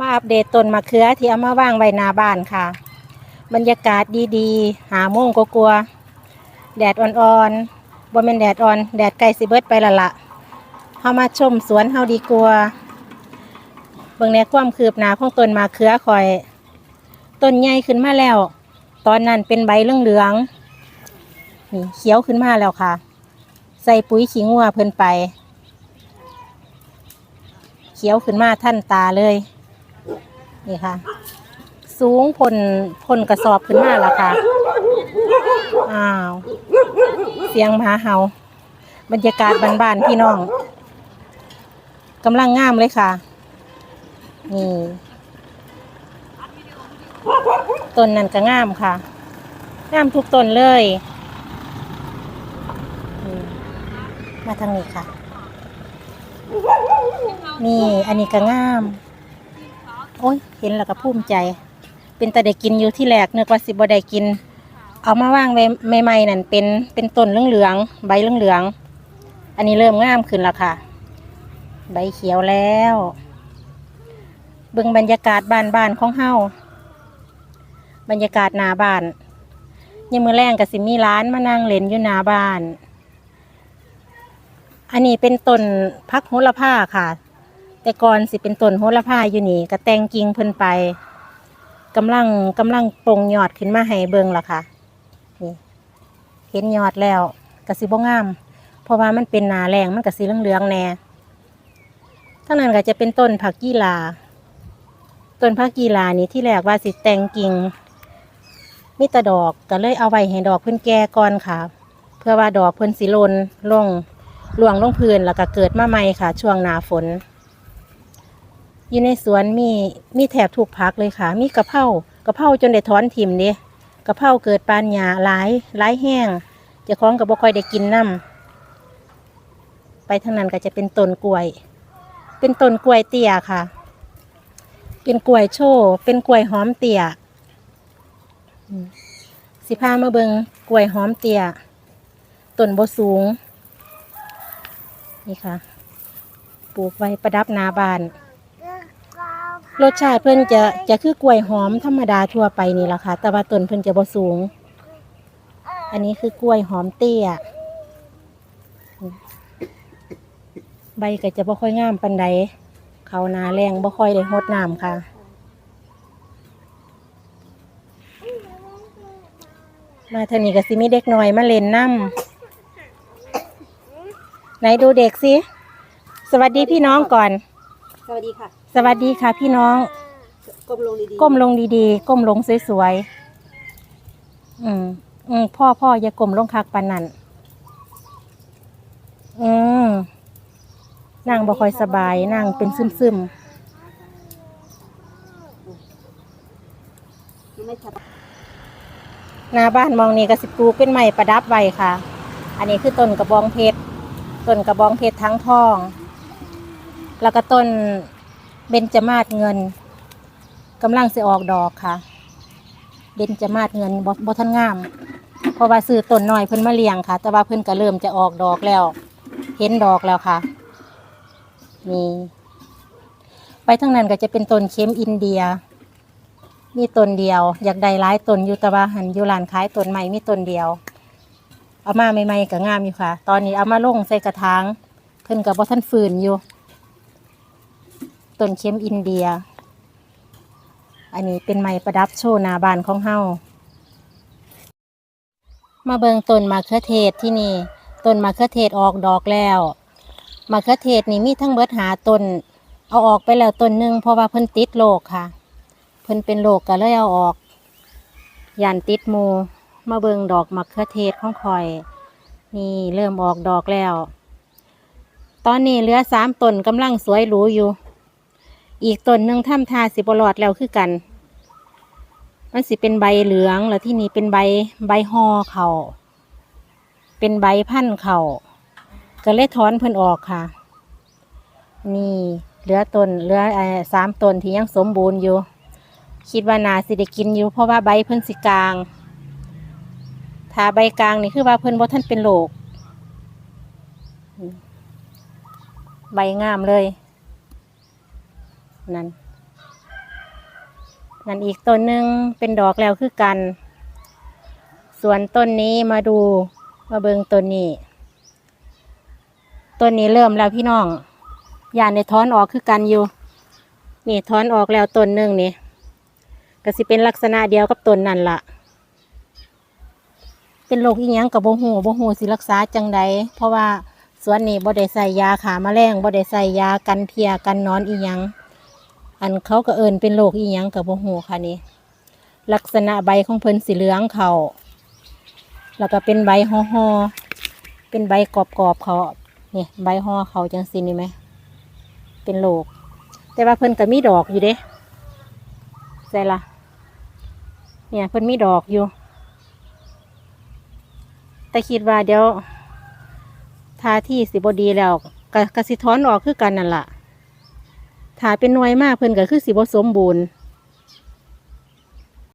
มาอัปเดตต้นมะเขือที่เอามาว่างไว้หน้าบ้านค่ะ บรรยากาศดีๆ หาโมงก็กลัวๆแดดอ่อนๆบ่แม่นแดดอ่อน แดดใกลสิเบิดไปละละเฮามาชมสวนเฮาดีกว่าเบิ่งแนวความคืบหน้าของต้นมะเขือคอย ต้นใหญ่ขึ้นมาแล้ว ตอนนั้นเป็นใบเหลืองๆนี่เขียวขึ้นมาแล้วค่ะ ใส่ปุ๋ยขี้งัวเพิ่นไป เขียวขึ้นมาท่านตาเลย นี่ค่ะ สูงพลพลกระสอบขึ้นมาแล้วค่ะ อ้าว เสียงหมาเห่า บรรยากาศบ้านๆพี่น้องกำลังงามเลยค่ะ นี่ต้นนั่นก็งามค่ะ งามทุกต้นเลยมมาทางนี้ค่ะ นี่ อันนี้ก็งาม โอ้ยเห็นแล้วก็ภูมิใจ เป็นแต่ได้กินอยู่ที่แรกเนึกว่าสิบ่ได้กิน เอามาว่างไว้ใหม่ๆนั่นเป็นเป็นต้นเหลืองๆใบเหลืองๆอันนี้เริ่มงามขึ้นแล้วค่ะ ใบเขียวแล้วเบิ่งบรรยากาศบ้านๆของเฮาบรรยากาศหน้าบ้านยังมือแรงกับสิมีร้านมานั่งเล่นอยู่หน้าบ้าน อันนี้เป็นต้นพักโหระพาค่ะ แต่ก่อนสิเป็นต้นโหระพาอยู่นี่ก็แต่งกิ่งเพิ่นไปกำลังกำลังปงยอดขึ้นมาให้เบิ่งล่ะค่ะนี่เห็นยอดแล้วก็สิบ่งาม เพราะว่ามันเป็นนาแรงมันก็สีเหลืองๆแน่ทั้งนั้นก็จะเป็นต้นผักกีลาต้นผักกีลานี่ที่แรกว่าสิแต่งกิ่งมีแต่ดอกก็เลยเอาไว้ให้ดอกเพิ่นแก่ก่อนค่ะ เพื่อว่าดอกเพิ่นสิลนลงหลวงลงพื้นแล้วก็เกิดมาใหม่ค่ะ ช่วงหนาฝน อยู่ในสวนมีมีแถบถูกพักเลยค่ะ มีกะเพรากะเพราจนได้ถอนถิ่มเด้กะเพราเกิดปานหยาหลายหลายแห้งจะคล้องกับบ่ค่อยได้กินน้ำไปทางนั้นก็จะเป็นต้นกล้วย เป็นต้นกล้วยเตี้ยค่ะ เป็นกล้วยโชว์เป็นกล้วยหอมเตี้ยสิพามาเบิงกล้วยหอมเตี้ยต้นบ่สูง นี่ค่ะ ปลูกไว้ประดับนาบาน รสชาติเพิ่นจะจะคือกล้วยหอมธรรมดาทั่วไปนี่แหละค่ะ แต่ว่าต้นเพิ่นจะบ่สูง อันนี้คือกล้วยหอมเตี้ย ใบก็จะบ่ค่อยงามปานใดเขานาแรงบ่ค่อยได้รดน้ำค่ะ มาเทางนี้ก็สิมีเด็กน้อยมาเล่นน้ำไหนดูเด็กสิ สวัสดีพี่น้องก่อน สวัสดีค่ะ สวัสดีค่ะพี่น้อง ก้มลงดีๆก้มลงดีๆ ก้มลงสวยๆ อืม อืมพ่อพ่ออย่าก้มลงคักปานนั่นอืมนั่งบ่ค่อยสบาย นั่งเป็นซึมไม่ชัดๆหน้าบ้านมองนี่ก็สิปลูกเป็นไม้ประดับไว้ค่ะ อันนี้คือต้นกระบองเพชร ต้นกระบองเพชรทั้งทอง แล้วก็ต้น เบญจมาศเงินกำลังสิออกดอกค่ะเบญจมาศเงินบ่บ่ทันงาม เพราะว่าซื้อต้นน้อยเพิ่นมาเลี้ยงค่ะ แต่ว่าเพิ่นก็เริ่มจะออกดอกแล้ว เห็นดอกแล้วค่ะนี่ไปทางนั้นก็จะเป็นต้นเข็มอินเดีย มีต้นเดียว อยากได้หลายต้นอยู่แต่ว่าหันอยู่ร้านขายต้นใหม่มีต้นเดียว เอามาใหม่ๆก็งามอยู่ค่ะ ตอนนี้เอามาลงใส่กระถางเพิ่นกับว่าท่านฝืนอยู่ ต้นเข็มอินเดีย อันนี้เป็นไม้ประดับโชว์หนาบานของเฮามาเบิงต้นมะเขือเทศที่นี่ต้นมะเขือเทศออกดอกแล้วมะเขือเทศนี่มีทั้งเบิดหาต้นเอาออกไปแล้วต้นหนึ่งเพราะว่าเพิ่นติดโรคค่ะ เพิ่นเป็นโรคก็เลยเอาออกยันติดมูมาเบิงดอกมะเขือเทศของข่อย นี่เริ่มออกดอกแล้ว ตอนนี้เหลือสามต้นกำลังสวยหรูอยู่ อีกต้นหนึ่งทำทาสิบหลอดแล้วคือกัน มันสิเป็นใบเหลืองแล้วที่นี่เป็นใบใบห่อเขาเป็นใบพันธุ์เขาก็เลยถอนเพิ่นออกค่ะ นี่เหลือต้นเหลือสามต้นที่ยังสมบูรณ์อยู่ คิดว่านาสิได้กินอยู่เพราะว่าใบเพิ่นสิกลางถ้าใบกลางนี่คือว่าเพิ่นบ่ท่านเป็นโรคใบงามเลย นั่นนั่นอีกต้นหนึ่งเป็นดอกแล้วคือกัน ส่วนต้นนี้มาดูมาเบิงต้นนี้ต้นนี้เริ่มแล้วพี่น้องยาในท้อนออกคือกันอยู่ นี่ท้อนออกแล้วต้นหนึ่งนี่ก็สิเป็นลักษณะเดียวกับต้นนั่นละเป็นโรคอีหยังกับโบหูโบหูสิรักษาจังใดเพราะว่าสวนนี้บ่ได้ใส่ยาขาแมลงบ่ได้ใส่ยากันเพียกันนอนอีหยัง อันเขาก็เอินเป็นโรคอีหยังกับโบหูค่ะนี่ลักษณะใบของเพิ่นสีเหลืองเขาแล้วก็เป็นใบห่อหอๆเป็นใบกรอบๆเขาเนี่ยใบห่อเขาจังสินี่ไหมเป็นโรคแต่ว่าเพิ่นก็มีดอกอยู่เด้ใส่ละเนี่ยเพิ่นมีดอกอยู่ แต่คิดว่าเดี๋ยวทาที่สิบดีแล้วกกสิท้อนออกคือกันนั่นแหละ ถ้าเป็นหน่วยมากเพิ่นก็คือสิบสมบูรณ์